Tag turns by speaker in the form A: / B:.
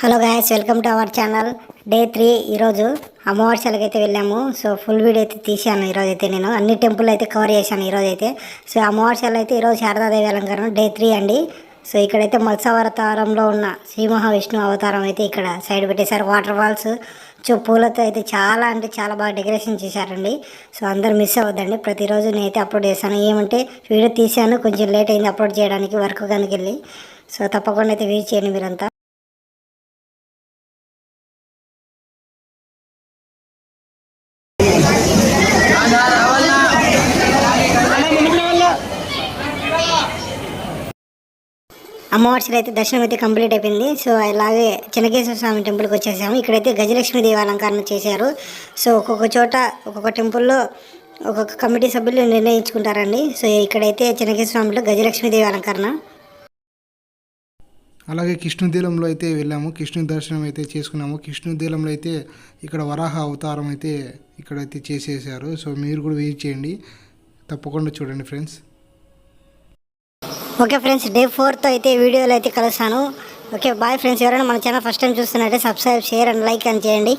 A: Hello guys welcome to our channel. Day three ఈరోజు అమావాస్యలకు అయితే వెళ్ళాము. సో ఫుల్ వీడియో అయితే తీసాను ఈరోజు అయితే నేను. అన్ని టెంపుల్ అయితే కవర్ చేశాను ఈరోజు అయితే సో అమావాస్యలు అయితే ఈరోజు శారదాదేవి అలంకారం డే త్రీ అండి. సో ఇక్కడైతే మత్స్యావతారంలో ఉన్న శ్రీ మహావిష్ణు అవతారం అయితే ఇక్కడ సైడ్ పెట్టేశారు. వాటర్ ఫాల్స్ సో పూలతో అయితే చాలా అంటే చాలా బాగా డెకరేషన్ చేశారండి. సో అందరు మిస్ అవ్వద్దండి. ప్రతిరోజు నేనైతే అప్లోడ్ చేశాను ఏమంటే వీడియో తీశాను. కొంచెం లేట్ అయింది అప్లోడ్ చేయడానికి వర్క్ కనుక వెళ్ళి సో తప్పకుండా అయితే వీచ్ చేయండి మీరంతా. అమ్మవారి అయితే దర్శనం అయితే కంప్లీట్ అయిపోయింది. సో అలాగే చెనకేశ్వర స్వామి టెంపుల్కి వచ్చేసాము. ఇక్కడైతే గజలక్ష్మి దేవి అలంకరణ చేశారు. సో ఒక్కొక్క చోట ఒక్కొక్క టెంపుల్లో ఒక్కొక్క కమిటీ సభ్యులు నిర్ణయించుకుంటారండి. సో ఇక్కడైతే చెనకేశ్వర స్వామిలో గజలక్ష్మి దేవి అలంకరణ.
B: అలాగే కృష్ణుదీలంలో అయితే వెళ్ళాము. కృష్ణు దర్శనం అయితే చేసుకున్నాము. కృష్ణుదీలంలో అయితే ఇక్కడ వరాహ అవతారం అయితే ఇక్కడైతే చేసేసారు సో మీరు కూడా వెయిట్ చేయండి. తప్పకుండా చూడండి ఫ్రెండ్స్
A: ఓకే ఫ్రెండ్స్ డే ఫోర్తో అయితే వీడియోలో అయితే కలుస్తాను. ఓకే బాయ్ ఫ్రెండ్స్ ఎవరైనా మన ఛానల్ ఫస్ట్ టైం చూస్తున్నట్టే సబ్స్క్రైబ్ షేర్ అండ్ లైక్ అని చేయండి.